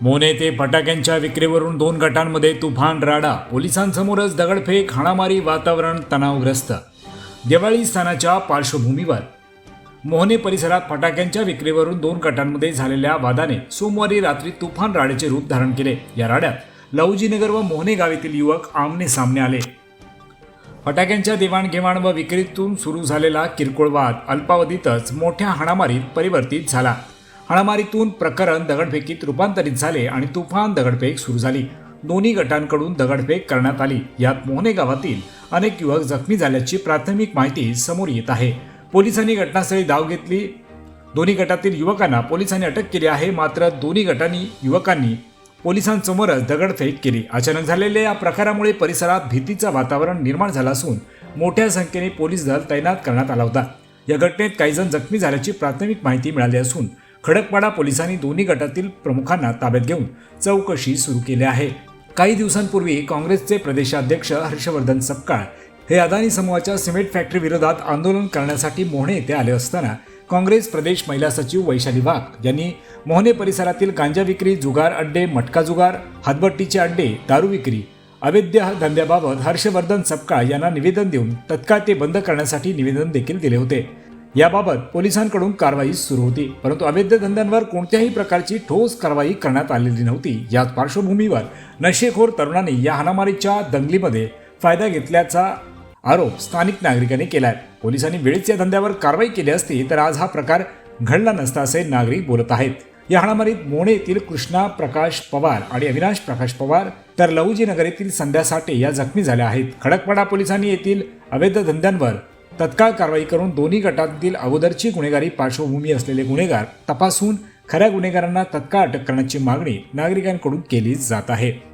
मोने ते फटाक्यांच्या विक्रीवरून दोन गटांमध्ये तुफान राडा. पोलिसांसमोरच दगडफेक हाणामारी वातावरण तणावग्रस्त. दिवाळी सणाच्या पार्श्वभूमीवर. मोहने परिसरात फटाक्यांच्या विक्रीवरून दोन गटांमध्ये झालेल्या वादाने सोमवारी रात्री तुफान राड्याचे रूप धारण केले. या राड्यात लवजीनगर व मोहने गावातील युवक आमने सामने आले. फटाक्यांच्या देवाणघेवाण व विक्रीतून सुरू झालेला किरकोळ वाद अल्पावधीतच मोठ्या हाणामारीत परिवर्तित झाला. हाणामारीतून प्रकरण दगडफेकीत रूपांतरित झाले आणि तुफान दगडफेक सुरू झाली. दोन्ही गटांकडून दगडफेक करण्यात आली. यात मोहने गावातील अनेक युवक जखमी झाल्याची प्राथमिक माहिती समोर येत आहे. पोलिसांनी घटनास्थळी धाव घेतली. दोन्ही गटातील युवकांना पोलिसांनी अटक केली आहे. मात्र दोन्ही गटांनी युवकांनी पोलिसांसमोरच दगडफेक केली. अचानक झालेल्या या प्रकारामुळे परिसरात भीतीचं वातावरण निर्माण झालं असून मोठ्या संख्येने पोलीस दल तैनात करण्यात आला होता. या घटनेत काही जण जखमी झाल्याची प्राथमिक माहिती मिळाली असून खडकपाडा पोलिसांनी दोन्ही गटातील प्रमुखांना ताब्यात घेऊन चौकशी सुरू केली आहे. काही दिवसांपूर्वी काँग्रेसचे प्रदेशाध्यक्ष हर्षवर्धन सपकाळ हे अदानी समूहाच्या सिमेंट फॅक्टरी विरोधात आंदोलन करण्यासाठी मोहणे येथे आले असताना काँग्रेस प्रदेश महिला सचिव वैशाली वाघ यांनी मोहने परिसरातील गांजा विक्री जुगार अड्डे मटका जुगार हातभट्टीचे अड्डे दारू विक्री अवैध धंद्याबाबत हर्षवर्धन सपकाळ यांना निवेदन देऊन तत्काळ ते बंद करण्यासाठी निवेदन देखील दिले होते. याबाबत पोलिसांकडून कारवाई सुरू होती परंतु अवैध धंद्यांवर कोणत्याही प्रकारची ठोस कारवाई करण्यात आलेली नव्हती. याच पार्श्वभूमीवर नशेखोर तरुणांनी या हाणामारीच्या दंगलीमध्ये फायदा घेतल्याचा आरोप स्थानिक नागरिकांनी केला आहे पोलिसांनी वेळीच या धंद्यावर कारवाई केली असती तर आज हा प्रकार घडला नसता असे नागरिक बोलत आहेत. या हाणामारीत मोणे येथील कृष्णा प्रकाश पवार आणि अविनाश प्रकाश पवार तर लहुजी नगर येथील संध्या साठे या जखमी झाल्या आहेत. खडकपाडा पोलिसांनी येथील अवैध धंद्यांवर तत्काळ कारवाई करून दोन्ही गटांतील अगोदरची गुन्हेगारी पार्श्वभूमी असलेले गुन्हेगार तपासून खऱ्या गुन्हेगारांना तत्काळ अटक करण्याची मागणी नागरिकांकडून केली जात आहे.